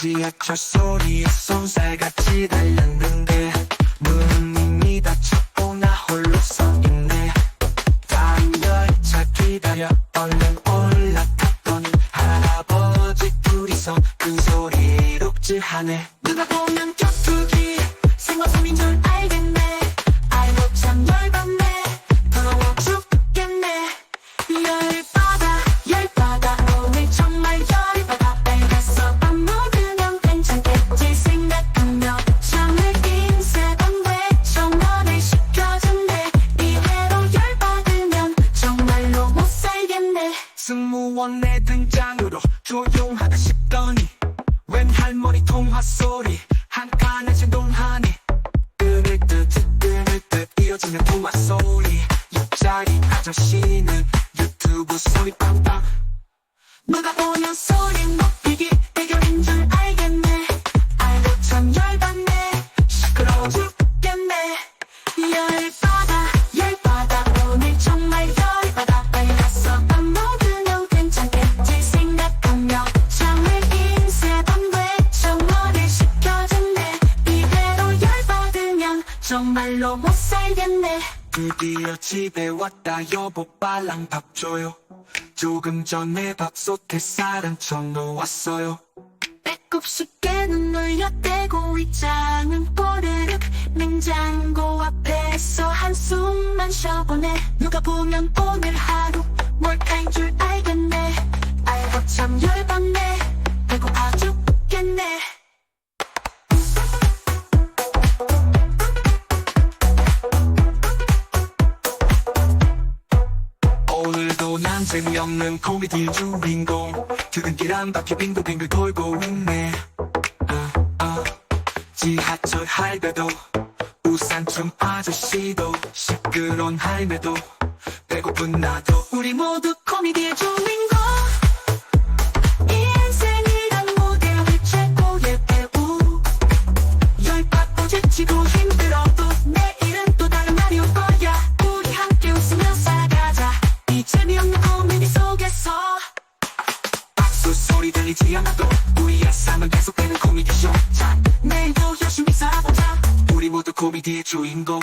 지하철 소리에 쏜살같이 달렸는데 문은 이미 닫혔고 나 홀로 서 있네. 다음 열차 기다려 얼른 올라탔더니 할아버지 둘이서 큰 소리 록질하네. 누가 보면 승무원의 등장으로 조용하다 싶더니 웬 할머니 통화 소리 한 칸을 진동하네 끊을 듯 끊을 듯 이어지는 통화 소리 옆자리 아저씨는 유튜브 소리 빵빵 누가 보면 소리 높 정말로 못 살겠네. 드디어 집에 왔다 여보 빨랑 밥 줘요. 조금 전에 밥솥에 쌀은 쳐놓았어요. 배꼽 쉽게는 눌려대고 위장은 꼬르륵. 냉장고 앞에서 한숨만 쉬어보네. 누가 보면 오늘 하루 난 재미없는 코미디 주인공 퇴근길 한 바퀴 빙글빙글 돌고 있네. 아, 아. 지하철 할배도 우산춤 아저씨도 시끄러운 할매도. 배고픈 나도 우리 모두 코미디의 주인공 박수 소리 들리지 않아도 우리의 삶은 계속되는 코미디 쇼 자 내일도 열심히 살아보자. 우리 모두 코미디의 주인공